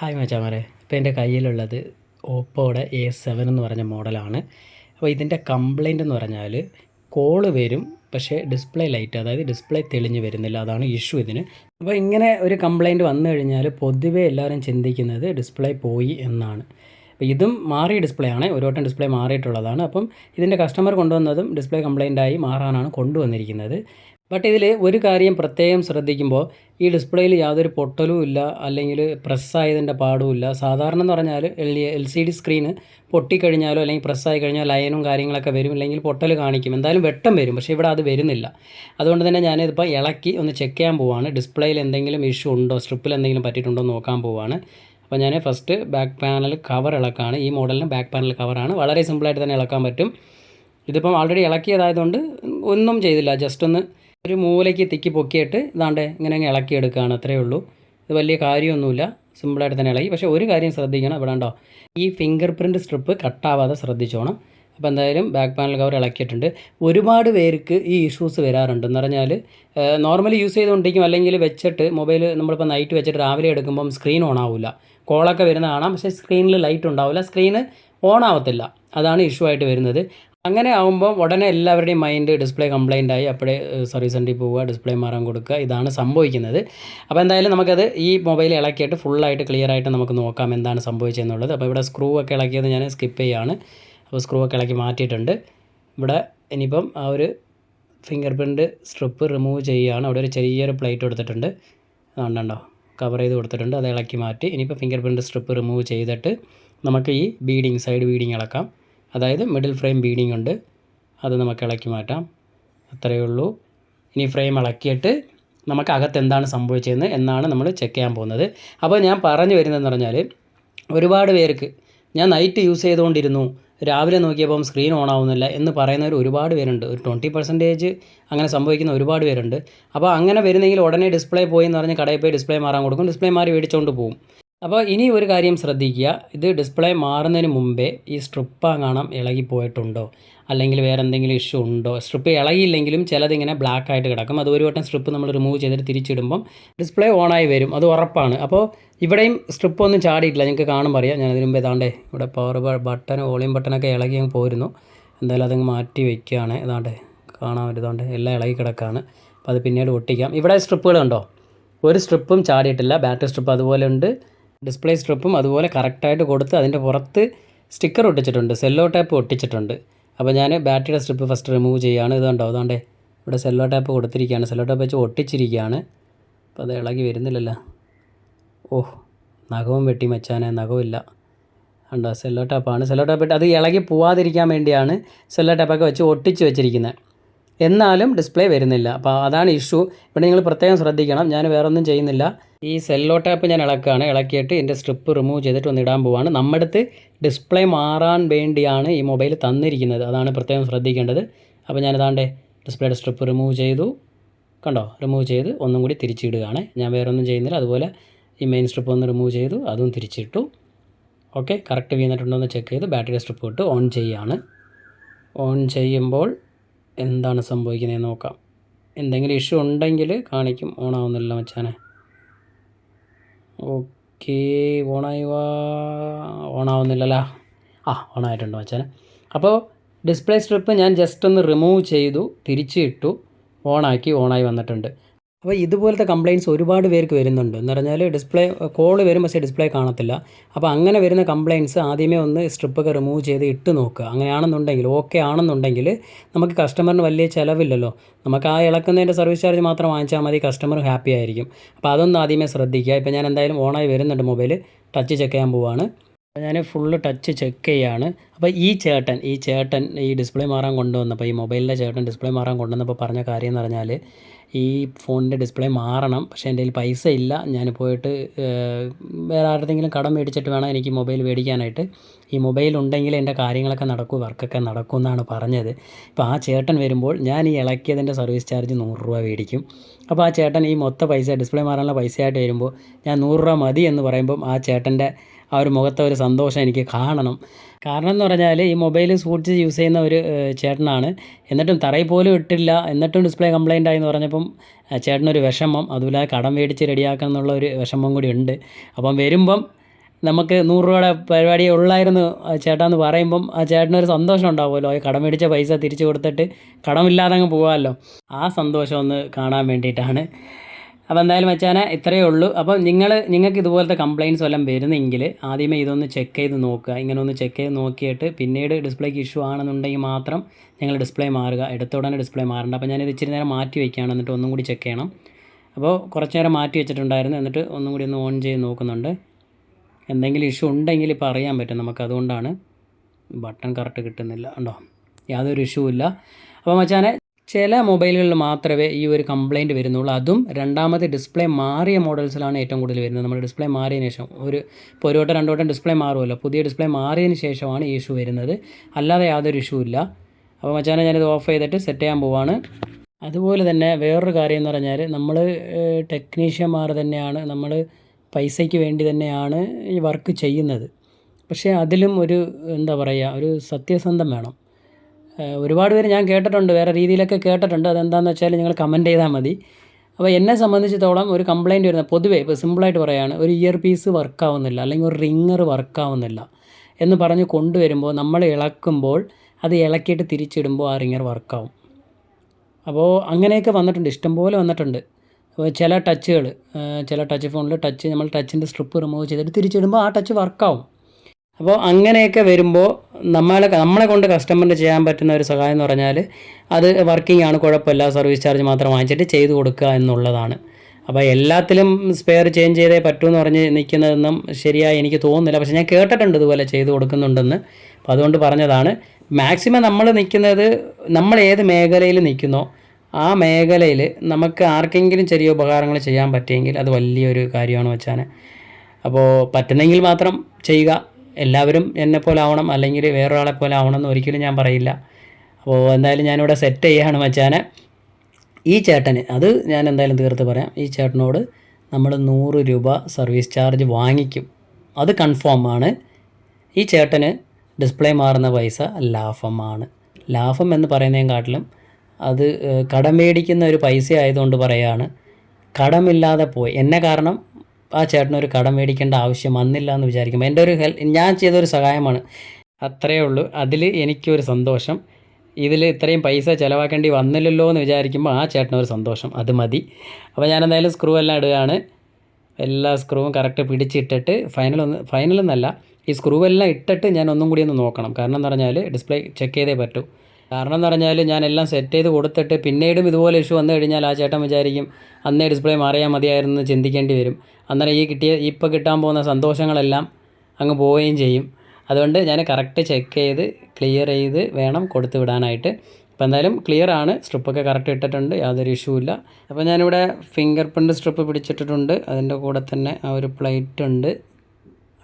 Hi മച്ചാമാരെ. ഇപ്പോൾ എന്റെ കയ്യിലുള്ളത് ഓപ്പോയുടെ എ സെവൻ എന്ന് പറഞ്ഞ മോഡലാണ്. അപ്പോൾ ഇതിന്റെ കംപ്ലൈന്റ് എന്ന് പറഞ്ഞാൽ കോൾ വരും പക്ഷേ ഡിസ്പ്ലേ ലൈറ്റ് അതായത് ഡിസ്പ്ലേ തെളിഞ്ഞ് വരുന്നില്ല. അതാണ് ഇഷ്യൂ ഇതിന്. അപ്പോൾ ഇങ്ങനെ ഒരു കംപ്ലൈന്റ് വന്നു കഴിഞ്ഞാൽ പൊതുവേ എല്ലാവരും ചിന്തിക്കുന്നത് ഡിസ്പ്ലേ പോയി എന്നാണ്. അപ്പോൾ ഇതും മാറിയ ഡിസ്പ്ലേ ആണ് ഒരു വട്ടം ഡിസ്പ്ലേ മാറിയിട്ടുള്ളതാണ്. അപ്പം ഇതിന്റെ കസ്റ്റമർ കൊണ്ടുവന്നതും ഡിസ്പ്ലേ കംപ്ലൈന്റായി മാറാനാണ് കൊണ്ടുവന്നിരിക്കുന്നത്. ബട്ട് ഇതിൽ ഒരു കാര്യം പ്രത്യേകം ശ്രദ്ധിക്കുമ്പോൾ ഈ ഡിസ്പ്ലേയിൽ യാതൊരു പൊട്ടലും ഇല്ല അല്ലെങ്കിൽ പ്രസ്സായതിന്റെ ഇല്ല. സാധാരണ എന്ന് പറഞ്ഞാൽ L L C D screen പൊട്ടിക്കഴിഞ്ഞാലോ അല്ലെങ്കിൽ പ്രസ്സായി കഴിഞ്ഞാൽ ലൈനും കാര്യങ്ങളൊക്കെ വരും അല്ലെങ്കിൽ പൊട്ടൽ കാണിക്കും. എന്തായാലും വെട്ടം വരും പക്ഷേ ഇവിടെ അത് വരുന്നില്ല. അതുകൊണ്ട് തന്നെ ഞാനിതിപ്പോൾ ഇളക്കി ഒന്ന് ചെക്ക് ചെയ്യാൻ പോവാണ്. ഡിസ്പ്ലേയിൽ എന്തെങ്കിലും ഇഷ്യൂ ഉണ്ടോ സ്ട്രിപ്പിൽ എന്തെങ്കിലും പറ്റിയിട്ടുണ്ടോ നോക്കാൻ പോവാണ്. അപ്പോൾ ഞാൻ ഫസ്റ്റ് ബാക്ക് പാനൽ കവർ ഇളക്കാണ്. ഈ മോഡലിന് ബാക്ക് പാനൽ കവറാണ് വളരെ സിമ്പിളായിട്ട് തന്നെ ഇളക്കാൻ പറ്റും. ഇതിപ്പം ആൾറെഡി ഇളക്കിയതായതുകൊണ്ട് ഒന്നും ചെയ്തില്ല. ജസ്റ്റ് ഒന്ന് ഒരു മൂലയ്ക്ക് തിക്കി പൊക്കിയിട്ട് ഇതാണ്ട് ഇങ്ങനെ അങ്ങ് ഇളക്കിയെടുക്കുകയാണ് അത്രയേ ഉള്ളൂ. ഇത് വലിയ കാര്യമൊന്നുമില്ല. സിമ്പിളായിട്ട് തന്നെ ഇളകി. പക്ഷേ ഒരു കാര്യം ശ്രദ്ധിക്കണം. ഇവിടെ ഉണ്ടോ ഈ ഫിംഗർ പ്രിന്റ് സ്ട്രിപ്പ് കട്ടാവാതെ ശ്രദ്ധിച്ചോണം. അപ്പോൾ എന്തായാലും ബാക്ക് പാനൽ കവർ ഇളക്കിയിട്ടുണ്ട്. ഒരുപാട് പേർക്ക് ഈ ഇഷ്യൂസ് വരാറുണ്ട്. എന്ന് പറഞ്ഞാൽ നോർമലി യൂസ് ചെയ്തുകൊണ്ടിരിക്കും. അല്ലെങ്കിൽ വെച്ചിട്ട് മൊബൈൽ നമ്മളിപ്പോൾ നൈറ്റ് വെച്ചിട്ട് രാവിലെ എടുക്കുമ്പം സ്ക്രീൻ ഓൺ ആവില്ല കോളൊക്കെ വരുന്ന കാണാം. പക്ഷേ സ്ക്രീനിൽ ലൈറ്റ് ഉണ്ടാവില്ല സ്ക്രീന് ഓൺ ആവത്തില്ല. അതാണ് ഇഷ്യൂ ആയിട്ട് വരുന്നത്. അങ്ങനെ ആകുമ്പോൾ ഉടനെ എല്ലാവരുടെയും മൈൻഡ് ഡിസ്പ്ലേ കംപ്ലൈന്റ് ആയി. അപ്പോഴേ സർവീസ് സെന്ററിൽ പോവുക ഡിസ്പ്ലേ മാറാൻ കൊടുക്കുക. ഇതാണ് സംഭവിക്കുന്നത്. അപ്പോൾ എന്തായാലും നമുക്കത് ഈ മൊബൈൽ ഇളക്കിയിട്ട് ഫുള്ളായിട്ട് ക്ലിയർ ആയിട്ട് നമുക്ക് നോക്കാം എന്താണ് സംഭവിച്ചതെന്നുള്ളത് അപ്പോൾ ഇവിടെ സ്ക്രൂ ഒക്കെ ഇളക്കിയത് ഞാൻ സ്കിപ്പ് ചെയ്യാണ്. അപ്പോൾ സ്ക്രൂ ഒക്കെ ഇളക്കി മാറ്റിയിട്ടുണ്ട്. ഇവിടെ ഇനിയിപ്പം ആ ഒരു ഫിംഗർ പ്രിന്റ് സ്ട്രിപ്പ് റിമൂവ് ചെയ്യുകയാണ്. അവിടെ ഒരു ചെറിയൊരു പ്ലേറ്റ് കൊടുത്തിട്ടുണ്ട്. അതുകൊണ്ടുണ്ടോ കവർ ചെയ്ത് കൊടുത്തിട്ടുണ്ട്. അത് ഇളക്കി മാറ്റി. ഇനിയിപ്പോൾ ഫിംഗർ പ്രിന്റ് സ്ട്രിപ്പ് റിമൂവ് ചെയ്തിട്ട് നമുക്ക് ഈ ബീഡിങ് സൈഡ് ബീഡിങ് ഇളക്കാം. അതായത് മിഡിൽ ഫ്രെയിം ബീഡിംഗ് ഉണ്ട്. അത് നമുക്ക് ഇളക്കി മാറ്റാം. അത്രയേ ഉള്ളൂ. ഇനി ഫ്രെയിം ഇളക്കിയിട്ട് നമുക്ക് അകത്ത് എന്താണ് സംഭവിച്ചതെന്ന് എന്നാണ് നമ്മൾ ചെക്ക് ചെയ്യാൻ പോകുന്നത്. അപ്പോൾ ഞാൻ പറഞ്ഞു വരുന്നതെന്ന് പറഞ്ഞാൽ ഒരുപാട് പേർക്ക് ഞാൻ നൈറ്റ് യൂസ് ചെയ്തുകൊണ്ടിരുന്നു. രാവിലെ നോക്കിയപ്പം സ്ക്രീൻ ഓൺ ആവുന്നില്ല എന്ന് പറയുന്നവർ ഒരുപാട് പേരുണ്ട്. ഒരു ട്വന്റി പെർസെന്റേജ് അങ്ങനെ സംഭവിക്കുന്ന ഒരുപാട് പേരുണ്ട്. അപ്പോൾ അങ്ങനെ വരുന്നെങ്കിൽ ഉടനെ ഡിസ്പ്ലേ പോയി എന്ന് പറഞ്ഞ് കടയിൽ പോയി ഡിസ്പ്ലേ മാറാൻ കൊടുക്കും. ഡിസ്പ്ലേ മാറി മേടിച്ചുകൊണ്ട് പോകും അപ്പോൾ ഇനി ഒരു കാര്യം ശ്രദ്ധിക്കുക. ഇത് ഡിസ്പ്ലേ മാറുന്നതിന് മുമ്പേ ഈ സ്ട്രിപ്പ് കാണാം ഇളകിപ്പോയിട്ടുണ്ടോ അല്ലെങ്കിൽ വേറെ എന്തെങ്കിലും ഇഷ്യൂ ഉണ്ടോ? സ്ട്രിപ്പ് ഇളകിയില്ലെങ്കിലും ചിലതിങ്ങനെ ബ്ലാക്ക് ആയിട്ട് കിടക്കും. അത് ഒരു വട്ടം സ്ട്രിപ്പ് നമ്മൾ റിമൂവ് ചെയ്തിട്ട് തിരിച്ചിടുമ്പം ഡിസ്പ്ലേ ഓണായി വരും. അത് ഉറപ്പാണ്. അപ്പോൾ ഇവിടെയും സ്ട്രിപ്പ് ഒന്നും ചാടിയിട്ടില്ല. നിങ്ങൾക്ക് കാണുമ്പോൾ അറിയാം. ഞാൻ അതിന് മുമ്പ് ഏതാണ്ട് ഇവിടെ പവർ ബട്ടൺ വോളിയം ബട്ടണൊക്കെ ഇളകി അങ്ങ് പോരുന്നു. എന്തായാലും അതങ്ങ് മാറ്റി വയ്ക്കുകയാണ് ഏതാണ്ട് കാണാൻ പറ്റുന്നതുകൊണ്ട് എല്ലാം ഇളകി കിടക്കുകയാണ്. അപ്പോൾ അത് പിന്നീട് ഒട്ടിക്കാം. ഇവിടെ സ്ട്രിപ്പുകളുണ്ടോ ഒരു സ്ട്രിപ്പും ചാടിയിട്ടില്ല. ബാറ്ററി സ്ട്രിപ്പ് അതുപോലെ ഉണ്ട്. ഡിസ്പ്ലേ സ്ട്രിപ്പും അതുപോലെ കറക്റ്റായിട്ട് കൊടുത്ത് അതിന്റെ പുറത്ത് സ്റ്റിക്കർ ഒട്ടിച്ചിട്ടുണ്ട് സെല്ലോ ടാപ്പ് ഒട്ടിച്ചിട്ടുണ്ട്. അപ്പോൾ ഞാൻ ബാറ്ററിയുടെ സ്ട്രിപ്പ് ഫസ്റ്റ് റിമൂവ് ചെയ്യുകയാണ് ഇതുകൊണ്ടോ കണ്ടോ? അതാണ്ടേ ഇവിടെ സെല്ലോ ടാപ്പ് കൊടുത്തിരിക്കുകയാണ്. സെല്ലോ ടാപ്പ് വെച്ച് ഒട്ടിച്ചിരിക്കുകയാണ്. അപ്പോൾ അത് ഇളകി വരുന്നില്ലല്ലോ. ഓഹ് നഖവും വെട്ടി മച്ചാനെ നഖമില്ല ഉണ്ടോ സെല്ലോ ടാപ്പാണ് സെല്ലോ ടാപ്പ് അത് ഇളകി പോവാതിരിക്കാൻ വേണ്ടിയാണ് സെല്ലോ ടാപ്പൊക്കെ വെച്ച് ഒട്ടിച്ച് വെച്ചിരിക്കുന്നത്. എന്നാലും ഡിസ്പ്ലേ വരുന്നില്ല. അപ്പോൾ അതാണ് ഇഷ്യൂ ഇവിടെ നിങ്ങൾ പ്രത്യേകം ശ്രദ്ധിക്കണം. ഞാൻ വേറൊന്നും ചെയ്യുന്നില്ല. ഈ സെല്ലോ ടാപ്പ് ഞാൻ ഇളക്കുകയാണ്. ഇളക്കിയിട്ട് എന്റെ സ്ട്രിപ്പ് റിമൂവ് ചെയ്തിട്ട് ഒന്ന് ഇടാൻ പോവാണ്. നമ്മുടെ അടുത്ത് ഡിസ്പ്ലേ മാറാൻ വേണ്ടിയാണ് ഈ മൊബൈൽ തന്നിരിക്കുന്നത്. അതാണ് പ്രത്യേകം ശ്രദ്ധിക്കേണ്ടത്. അപ്പോൾ ഞാനിതാണ്ട് ഡിസ്പ്ലേയുടെ സ്ട്രിപ്പ് റിമൂവ് ചെയ്തു. കണ്ടോ? റിമൂവ് ചെയ്ത് ഒന്നും കൂടി തിരിച്ചിടുകയാണ്. ഞാൻ വേറൊന്നും ചെയ്യുന്നില്ല. അതുപോലെ ഈ മെയിൻ സ്ട്രിപ്പ് ഒന്ന് റിമൂവ് ചെയ്തു. അതും തിരിച്ചിട്ടു. ഓക്കെ കറക്റ്റ് വീണിട്ടുണ്ടോ എന്ന് ചെക്ക് ചെയ്ത് ബാറ്ററി സ്ട്രിപ്പ് ഇട്ട് ഓൺ ചെയ്യുകയാണ് ഓൺ ചെയ്യുമ്പോൾ എന്താണ് സംഭവിക്കുന്നത് നോക്കാം. എന്തെങ്കിലും ഇഷ്യൂ ഉണ്ടെങ്കിൽ കാണിക്കും. ഓൺ ആവുന്നില്ല മച്ചാനെ. ഓക്കെ ഓണായി വാ. ഓണാവുന്നില്ലല്ലോ. ആ ഓണായിട്ടുണ്ട് മച്ചാനെ. അപ്പോൾ ഡിസ്പ്ലേ സ്ട്രിപ്പ് ഞാൻ ജസ്റ്റ് ഒന്ന് റിമൂവ് ചെയ്തു തിരിച്ചു ഇട്ടു. ഓണാക്കി ഓണായി വന്നിട്ടുണ്ട്. അപ്പോൾ ഇതുപോലത്തെ കംപ്ലയിന്റ്സ് ഒരുപാട് പേർക്ക് വരുന്നുണ്ട്. എന്ന് പറഞ്ഞാൽ ഡിസ്പ്ലേ കോൾ വരും പക്ഷേ ഡിസ്പ്ലേ കാണത്തില്ല. അപ്പോൾ അങ്ങനെ വരുന്ന കംപ്ലയിന്റ്സ് ആദ്യമേ ഒന്ന് സ്ട്രിപ്പൊക്കെ റിമൂവ് ചെയ്ത് ഇട്ട് നോക്കുക. അങ്ങനെയാണെന്നുണ്ടെങ്കിൽ ഓക്കെ ആണെന്നുണ്ടെങ്കിൽ നമുക്ക് കസ്റ്റമറിന് വലിയ ചിലവില്ലല്ലോ. നമുക്ക് ആ ഇളക്കുന്നതിന്റെ സർവീസ് ചാർജ് മാത്രം വാങ്ങിച്ചാൽ മതി കസ്റ്റമർ ഹാപ്പി ആയിരിക്കും. അപ്പോൾ അതൊന്ന് ആദ്യമേ ശ്രദ്ധിക്കുക. ഇപ്പോൾ ഞാൻ എന്തായാലും ഓണായി വരുന്നുണ്ട് മൊബൈൽ ടച്ച് ചെക്ക് ചെയ്യാൻ അപ്പോൾ ഞാൻ ഫുള്ള് ടച്ച് ചെക്ക് ചെയ്യാണ്. അപ്പോൾ ഈ ചേട്ടൻ ഈ ചേട്ടൻ ഈ ഡിസ്പ്ലേ മാറാൻ കൊണ്ടുവന്നപ്പോൾ ഈ മൊബൈലിന്റെ ചേട്ടൻ ഡിസ്പ്ലേ മാറാൻ കൊണ്ടുവന്നപ്പോൾ പറഞ്ഞ കാര്യം എന്ന് പറഞ്ഞാൽ ഈ ഫോണിന്റെ ഡിസ്പ്ലേ മാറണം പക്ഷേ എന്റെ കയ്യിൽ പൈസ ഇല്ല. ഞാൻ പോയിട്ട് വേറെ ആരുടെങ്കിലും കടം മേടിച്ചിട്ട് വേണം എനിക്ക് മൊബൈൽ മേടിക്കാനായിട്ട്. ഈ മൊബൈൽ ഉണ്ടെങ്കിൽ എന്റെ കാര്യങ്ങളൊക്കെ നടക്കും വർക്കൊക്കെ നടക്കും എന്നാണ് പറഞ്ഞത്. ഇപ്പോൾ ആ ചേട്ടൻ വരുമ്പോൾ ഞാൻ ഈ ഇളക്കിയതിന്റെ സർവീസ് ചാർജ് നൂറ് രൂപ മേടിക്കും. അപ്പോൾ ആ ചേട്ടൻ ഈ മൊത്ത പൈസ ഡിസ്പ്ലേ മാറാനുള്ള പൈസയായിട്ട് വരുമ്പോൾ ഞാൻ നൂറ് രൂപ മതി എന്ന് പറയുമ്പം ആ ചേട്ടന്റെ ആ ഒരു മുഖത്തെ ഒരു സന്തോഷം എനിക്ക് കാണണം. കാരണം എന്ന് പറഞ്ഞാൽ ഈ മൊബൈൽ സൂക്ഷിച്ച് യൂസ് ചെയ്യുന്ന ഒരു ചേട്ടനാണ്. എന്നിട്ടും തറയിൽ പോലും ഇട്ടില്ല. എന്നിട്ടും ഡിസ്പ്ലേ കംപ്ലൈന്റ് ആയി എന്ന് പറഞ്ഞപ്പം ചേട്ടനൊരു വിഷമം. അതുപോലെ കടം മേടിച്ച് റെഡിയാക്കണം എന്നുള്ള ഒരു വിഷമം കൂടി ഉണ്ട്. അപ്പം വരുമ്പം നമുക്ക് നൂറ് രൂപയുടെ പരിപാടി ഉള്ളായിരുന്നു ചേട്ടാ എന്ന് പറയുമ്പം ആ ചേട്ടനൊരു സന്തോഷം ഉണ്ടാവുമല്ലോ. ഈ കടം മേടിച്ച പൈസ തിരിച്ചു കൊടുത്തിട്ട് കടമില്ലാതെ അങ്ങ് പോകാമല്ലോ ആ സന്തോഷം ഒന്ന് കാണാൻ വേണ്ടിയിട്ടാണ്. അപ്പോൾ എന്തായാലും മച്ചാനെ ഇത്രയേ ഉള്ളൂ. അപ്പോൾ നിങ്ങൾ നിങ്ങൾക്ക് ഇതുപോലത്തെ കംപ്ലയിന്റ്സ് വല്ലതും വരുന്നെങ്കിൽ ആദ്യമേ ഇതൊന്ന് ചെക്ക് ചെയ്ത് നോക്കുക. ഇങ്ങനെ ഒന്ന് ചെക്ക് ചെയ്ത് നോക്കിയിട്ട് പിന്നീട് ഡിസ്പ്ലേക്ക് ഇഷ്യൂ ആണെന്നുണ്ടെങ്കിൽ മാത്രം ഞങ്ങൾ ഡിസ്പ്ലേ മാറുക. എടുത്ത ഉടനെ ഡിസ്പ്ലേ മാറേണ്ട. അപ്പോൾ ഞാനിത് ഇച്ചിരി നേരം മാറ്റി വയ്ക്കുകയാണ് എന്നിട്ട് ഒന്നും കൂടി ചെക്ക് ചെയ്യണം. അപ്പോൾ കുറച്ച് നേരം മാറ്റി വെച്ചിട്ടുണ്ടായിരുന്നു. എന്നിട്ട് ഒന്നും കൂടി ഒന്ന് ഓൺ ചെയ്ത് നോക്കുന്നുണ്ട്. എന്തെങ്കിലും ഇഷ്യൂ ഉണ്ടെങ്കിൽ ഇപ്പോൾ അറിയാൻ പറ്റും നമുക്ക്. അതുകൊണ്ടാണ് ബട്ടൺ കറക്റ്റ് കിട്ടുന്നില്ല. ഉണ്ടോ യാതൊരു ഇഷ്യൂ ഇല്ല. അപ്പോൾ മച്ചാനെ ചില മൊബൈലുകളിൽ മാത്രമേ ഈ ഒരു കംപ്ലയിന്റ് വരുന്നുള്ളൂ. അതും രണ്ടാമത് ഡിസ്പ്ലേ മാറിയ മോഡൽസിലാണ് ഏറ്റവും കൂടുതൽ വരുന്നത്. നമ്മൾ ഡിസ്പ്ലേ മാറിയതിന് ശേഷം ഒരു ഇപ്പോൾ ഒരു വട്ടം രണ്ടു വട്ടം ഡിസ്പ്ലേ മാറുമല്ലോ. പുതിയ ഡിസ്പ്ലേ മാറിയതിന് ശേഷമാണ് ഈ ഇഷ്യൂ വരുന്നത്. അല്ലാതെ യാതൊരു ഇഷ്യൂ ഇല്ല. അപ്പോൾ മച്ചാനെ ഞാനിത് ഓഫ് ചെയ്തിട്ട് സെറ്റ് ചെയ്യാൻ പോവാണ്. അതുപോലെ തന്നെ വേറൊരു കാര്യം എന്ന് പറഞ്ഞാൽ നമ്മൾ ടെക്നീഷ്യന്മാർ തന്നെയാണ് നമ്മൾ പൈസയ്ക്ക് വേണ്ടി തന്നെയാണ് ഈ വർക്ക് ചെയ്യുന്നത്. പക്ഷേ അതിലും ഒരു എന്താ പറയുക ഒരു സത്യസന്ധം വേണം. ഒരുപാട് പേര് ഞാൻ കേട്ടിട്ടുണ്ട് വേറെ രീതിയിലൊക്കെ കേട്ടിട്ടുണ്ട്. അതെന്താണെന്ന് വെച്ചാൽ നിങ്ങൾ കമന്റ് ചെയ്താൽ മതി. അപ്പോൾ എന്നെ സംബന്ധിച്ചിടത്തോളം ഒരു കംപ്ലയിന്റ് വരുന്ന പൊതുവേ ഇപ്പോൾ സിമ്പിളായിട്ട് പറയുകയാണ് ഒരു ഇയർ പീസ് വർക്കാവുന്നില്ല അല്ലെങ്കിൽ ഒരു റിങ്ങർ വർക്കാവുന്നില്ല എന്ന് പറഞ്ഞ് കൊണ്ടുവരുമ്പോൾ നമ്മൾ ഇളക്കുമ്പോൾ അത് ഇളക്കിയിട്ട് തിരിച്ചിടുമ്പോൾ ആ റിങ്ങർ വർക്കാവും അപ്പോൾ അങ്ങനെയൊക്കെ വന്നിട്ടുണ്ട് ഇഷ്ടംപോലെ വന്നിട്ടുണ്ട്. ചില ടച്ചുകൾ ചില ടച്ച് ഫോണിൽ ടച്ച് നമ്മൾ ടച്ചിന്റെ സ്ട്രിപ്പ് റിമൂവ് ചെയ്തിട്ട് തിരിച്ചിടുമ്പോൾ ആ ടച്ച് വർക്കാവും അപ്പോൾ അങ്ങനെയൊക്കെ വരുമ്പോൾ നമ്മളെ നമ്മളെ കൊണ്ട് കസ്റ്റമറിന് ചെയ്യാൻ പറ്റുന്ന ഒരു സഹായം എന്ന് പറഞ്ഞാൽ അത് വർക്കിംഗ് ആണ് കുഴപ്പമില്ല. സർവീസ് ചാർജ് മാത്രം വാങ്ങിച്ചിട്ട് ചെയ്തു കൊടുക്കുക എന്നുള്ളതാണ്. അപ്പോൾ എല്ലാത്തിലും സ്പെയർ ചേഞ്ച് ചെയ്തേ പറ്റൂ എന്ന് പറഞ്ഞ് നിൽക്കുന്നതെന്നും ശരിയായി എനിക്ക് തോന്നുന്നില്ല. പക്ഷേ ഞാൻ കേട്ടിട്ടുണ്ട് ഇതുപോലെ ചെയ്തു കൊടുക്കുന്നുണ്ടെന്ന്. അപ്പോൾ അതുകൊണ്ട് പറഞ്ഞതാണ്. മാക്സിമം നമ്മൾ നിൽക്കുന്നത് നമ്മൾ ഏത് മേഖലയിൽ നിൽക്കുന്നോ ആ മേഖലയിൽ നമുക്ക് ആർക്കെങ്കിലും ചെറിയ ഉപകാരങ്ങൾ ചെയ്യാൻ പറ്റിയെങ്കിൽ അത് വലിയൊരു കാര്യമാണ് വെച്ചാൽ അപ്പോൾ പറ്റുന്നെങ്കിൽ മാത്രം ചെയ്യുക. എല്ലാവരും എന്നെ പോലെ ആവണം അല്ലെങ്കിൽ വേറൊരാളെ പോലെ ആവണം എന്ന് ഒരിക്കലും ഞാൻ പറയില്ല. അപ്പോൾ എന്തായാലും ഞാനിവിടെ സെറ്റ് ചെയ്യുകയാണ് മച്ചാനെ. ഈ ചേട്ടന് അത് ഞാൻ എന്തായാലും തീർത്ത് പറയാം. ഈ ചേട്ടനോട് നമ്മൾ നൂറ് രൂപ സർവീസ് ചാർജ് വാങ്ങിക്കും. അത് കൺഫേം ആണ്. ഈ ചേട്ടന് ഡിസ്പ്ലേ മാറുന്ന പൈസ ലാഭമാണ്. ലാഭം എന്ന് പറയുന്നതിനെക്കാട്ടിലും അത് കടം മേടിക്കുന്ന ഒരു പൈസ ആയതുകൊണ്ട് പറയുകയാണ് കടമില്ലാതെ പോയി. എന്നെ കാരണം ആ ചേട്ടനൊരു കടം മേടിക്കേണ്ട ആവശ്യം വന്നില്ല എന്ന് വിചാരിക്കും എന്റെ ഒരു ഹെൽ ഞാൻ ചെയ്തൊരു സഹായമാണ്. അത്രയേ ഉള്ളൂ. അതിൽ എനിക്കൊരു സന്തോഷം. ഇതിൽ ഇത്രയും പൈസ ചിലവാക്കേണ്ടി വന്നില്ലല്ലോ എന്ന് വിചാരിക്കുമ്പോൾ ആ ചേട്ടനൊരു സന്തോഷം. അത് മതി. അപ്പോൾ ഞാൻ എന്തായാലും സ്ക്രൂ എല്ലാം ഇടുകയാണ്. എല്ലാ സ്ക്രൂവും കറക്റ്റ് പിടിച്ചിട്ടിട്ട് ഫൈനൽ ഒന്ന് ഫൈനൽ എന്നല്ല ഈ സ്ക്രൂ എല്ലാം ഇട്ടിട്ട് ഞാൻ ഒന്നും കൂടി ഒന്ന് നോക്കണം. കാരണം എന്ന് പറഞ്ഞാൽ ഡിസ്പ്ലേ ചെക്ക് ചെയ്തേ പറ്റൂ. കാരണം എന്ന് പറഞ്ഞാൽ ഞാൻ എല്ലാം സെറ്റ് ചെയ്ത് കൊടുത്തിട്ട് പിന്നീടും ഇതുപോലെ ഇഷ്യൂ വന്നു കഴിഞ്ഞാൽ ആ ചേട്ടൻ വിചാരിക്കും അന്നേ ഡിസ്പ്ലേ മാറിയാൽ മതിയായിരുന്നു എന്ന് ചിന്തിക്കേണ്ടി വരും. അന്നേരം ഈ കിട്ടിയ ഇപ്പോൾ കിട്ടാൻ പോകുന്ന സന്തോഷങ്ങളെല്ലാം അങ്ങ് പോവുകയും ചെയ്യും. അതുകൊണ്ട് ഞാൻ കറക്റ്റ് ചെക്ക് ചെയ്ത് ക്ലിയർ ചെയ്ത് വേണം കൊടുത്തു വിടാനായിട്ട്. അപ്പോൾ എന്തായാലും ക്ലിയർ ആണ്. സ്ട്രിപ്പൊക്കെ കറക്റ്റ് ഇട്ടിട്ടുണ്ട്. യാതൊരു ഇഷ്യൂ ഇല്ല. അപ്പോൾ ഞാനിവിടെ ഫിംഗർ പ്രിന്റ് സ്ട്രിപ്പ് പിടിച്ചിട്ടിട്ടുണ്ട്. അതിന്റെ കൂടെ തന്നെ ആ ഒരു പ്ലേറ്റ് ഉണ്ട്.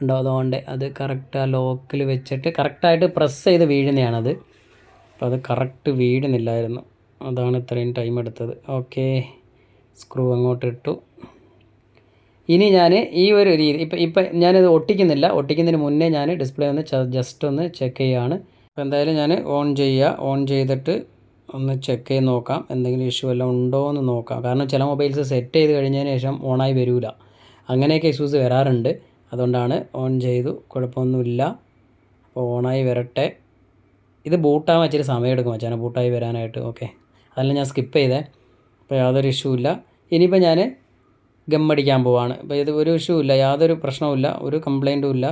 ഉണ്ടോ അതുകൊണ്ട് അത് കറക്റ്റ് ആ ലോക്കിൽ വെച്ചിട്ട് കറക്റ്റായിട്ട് പ്രസ് ചെയ്ത് വീഴുന്നതാണത് അപ്പോൾ അത് കറക്റ്റ് വീഴുന്നില്ലായിരുന്നു. അതാണ് ഇത്രയും ടൈം എടുത്തത്. ഓക്കെ സ്ക്രൂ അങ്ങോട്ട് ഇട്ടു. ഇനി ഞാൻ ഈ ഒരു രീതി ഇപ്പം ഇപ്പം ഞാനിത് ഒട്ടിക്കുന്നില്ല. ഒട്ടിക്കുന്നതിന് മുന്നേ ഞാൻ ഡിസ്പ്ലേ ഒന്ന് ജസ്റ്റ് ഒന്ന് ചെക്ക് ചെയ്യുകയാണ് അപ്പോൾ എന്തായാലും ഞാൻ ഓൺ ചെയ്യുക ഓൺ ചെയ്തിട്ട് ഒന്ന് ചെക്ക് ചെയ്ത് നോക്കാം. എന്തെങ്കിലും ഇഷ്യൂ എല്ലാം ഉണ്ടോ എന്ന് നോക്കാം. കാരണം ചില മൊബൈൽസ് സെറ്റ് ചെയ്ത് കഴിഞ്ഞതിന് ശേഷം ഓണായി വരില്ല അങ്ങനെയൊക്കെ ഇഷ്യൂസ് വരാറുണ്ട്. അതുകൊണ്ടാണ് ഓൺ ചെയ്തു. കുഴപ്പമൊന്നുമില്ല. അപ്പോൾ ഓണായി വരട്ടെ. ഇത് ബൂട്ടാകുമ്പോൾ ഇച്ചിരി സമയമെടുക്കും മച്ചാനെ. ബൂട്ടായി വരാനായിട്ട്. ഓക്കെ. അതെല്ലാം ഞാൻ സ്കിപ്പ് ചെയ്തേ. അപ്പോൾ യാതൊരു ഇഷ്യൂ ഇല്ല. ഇനിയിപ്പോൾ ഞാൻ ഗമ്മടിക്കാൻ പോവാണ്. ഇപ്പോൾ ഇത് ഒരു ഇഷ്യൂ ഇല്ല. യാതൊരു പ്രശ്നവുമില്ല ഒരു കംപ്ലൈന്റും ഇല്ല.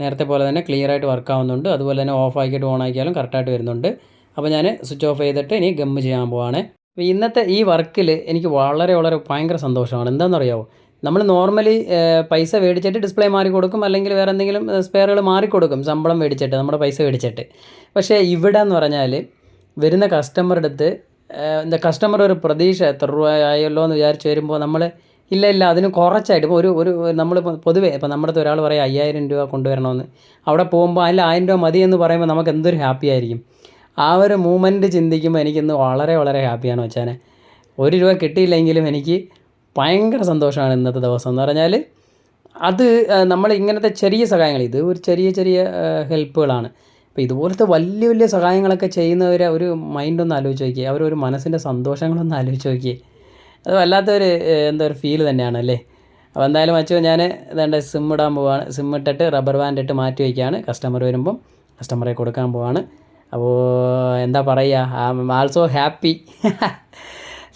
നേരത്തെ പോലെ തന്നെ ക്ലിയർ ആയിട്ട് വർക്ക് ആവുന്നുണ്ട്. അതുപോലെ തന്നെ ഓഫ് ആക്കിയിട്ട് ഓൺ ആക്കിയാലും കറക്റ്റായിട്ട് വരുന്നുണ്ട്. അപ്പോൾ ഞാൻ സ്വിച്ച് ഓഫ് ചെയ്തിട്ട് ഇനി ഗമ്മ് ചെയ്യാൻ പോവാണ്. അപ്പോൾ ഇന്നത്തെ ഈ വർക്കിൽ എനിക്ക് വളരെ വളരെ ഭയങ്കര സന്തോഷമാണ്. എന്താണെന്നറിയാമോ നമ്മൾ നോർമലി പൈസ മേടിച്ചിട്ട് ഡിസ്പ്ലേ മാറി കൊടുക്കും. അല്ലെങ്കിൽ വേറെ എന്തെങ്കിലും സ്പെയറുകൾ മാറിക്കൊടുക്കും ശമ്പളം മേടിച്ചിട്ട് നമ്മുടെ പൈസ മേടിച്ചിട്ട്. പക്ഷേ ഇവിടെ എന്ന് പറഞ്ഞാൽ വരുന്ന കസ്റ്റമറുടെ അടുത്ത് എന്താ കസ്റ്റമർ ഒരു പ്രതീക്ഷ എത്ര രൂപ ആയല്ലോ എന്ന് വിചാരിച്ച് വരുമ്പോൾ നമ്മൾ ഇല്ല ഇല്ല അതിന് കുറച്ചായിട്ട് ഇപ്പോൾ ഒരു ഒരു നമ്മൾ പൊതുവേ ഇപ്പോൾ നമ്മുടെ അടുത്ത് ഒരാൾ പറയും അയ്യായിരം രൂപ കൊണ്ടുവരണമെന്ന്. അവിടെ പോകുമ്പോൾ അതിൽ ആയിരം രൂപ മതി എന്ന് പറയുമ്പോൾ നമുക്ക് എന്തൊരു ഹാപ്പി ആയിരിക്കും. ആ ഒരു മൂമെന്റ് ചിന്തിക്കുമ്പോൾ എനിക്കിന്ന് വളരെ വളരെ ഹാപ്പിയാണ് വെച്ചാൽ ഒരു രൂപ കിട്ടിയില്ലെങ്കിലും എനിക്ക് ഭയങ്കര സന്തോഷമാണ് ഇന്നത്തെ ദിവസം എന്ന് പറഞ്ഞാൽ അത് നമ്മൾ ഇങ്ങനത്തെ ചെറിയ സഹായങ്ങൾ ഇത് ഒരു ചെറിയ ചെറിയ ഹെൽപ്പുകളാണ്. അപ്പോൾ ഇതുപോലത്തെ വലിയ വലിയ സഹായങ്ങളൊക്കെ ചെയ്യുന്നവരെ ഒരു മൈൻഡൊന്ന് ആലോചിച്ച് നോക്കിയേ അവരൊരു മനസ്സിന്റെ സന്തോഷങ്ങളൊന്ന് ആലോചിച്ച് നോക്കിയേ. അത് വല്ലാത്തൊരു എന്താ ഒരു ഫീൽ തന്നെയാണ് അല്ലേ? അപ്പോൾ എന്തായാലും അച്ഛൻ ഞാൻ ഇതേണ്ട സിം ഇടാൻ പോവാണ് സിം ഇട്ടിട്ട് റബ്ബർ ബാൻഡ് ഇട്ട് മാറ്റി വയ്ക്കുകയാണ് കസ്റ്റമർ വരുമ്പം കസ്റ്റമറെ കൊടുക്കാൻ പോവാണ്. അപ്പോൾ എന്താ പറയുക ആൾസോ ഹാപ്പി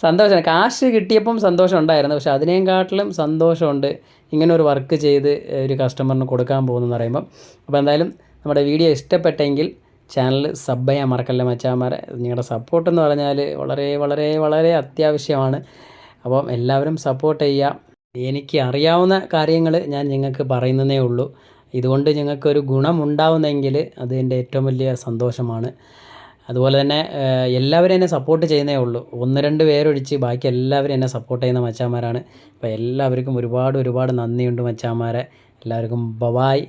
സന്തോഷമാണ് കാശ് കിട്ടിയപ്പം സന്തോഷം ഉണ്ടായിരുന്നു. പക്ഷെ അതിനേക്കാട്ടിലും സന്തോഷമുണ്ട് ഇങ്ങനെ ഒരു വർക്ക് ചെയ്ത് ഒരു കസ്റ്റമറിന് കൊടുക്കാൻ പോകുന്നു പറയുമ്പം. അപ്പോൾ എന്തായാലും നമ്മുടെ വീഡിയോ ഇഷ്ടപ്പെട്ടെങ്കിൽ ചാനൽ സബ് ചെയ്യാൻ മറക്കല്ല മച്ചാമാരെ. നിങ്ങളുടെ സപ്പോർട്ട് എന്ന് പറഞ്ഞാൽ വളരെ വളരെ വളരെ അത്യാവശ്യമാണ്. അപ്പം എല്ലാവരും സപ്പോർട്ട് ചെയ്യുക. എനിക്ക് അറിയാവുന്ന കാര്യങ്ങൾ ഞാൻ നിങ്ങൾക്ക് പറയുന്നതേ ഉള്ളൂ. ഇതുകൊണ്ട് നിങ്ങൾക്കൊരു ഗുണമുണ്ടാവുന്നെങ്കിൽ അത് എന്റെ ഏറ്റവും വലിയ സന്തോഷമാണ്. അതുപോലെ തന്നെ എല്ലാവരും എന്നെ സപ്പോർട്ട് ചെയ്യുന്നേ ഉള്ളൂ. ഒന്ന് രണ്ട് പേരൊഴിച്ച് ബാക്കി എല്ലാവരും എന്നെ സപ്പോർട്ട് ചെയ്യുന്ന മച്ചാന്മാരാണ്. അപ്പോൾ എല്ലാവർക്കും ഒരുപാട് ഒരുപാട് നന്ദിയുണ്ട് മച്ചാന്മാരെ. എല്ലാവർക്കും ബവായ്.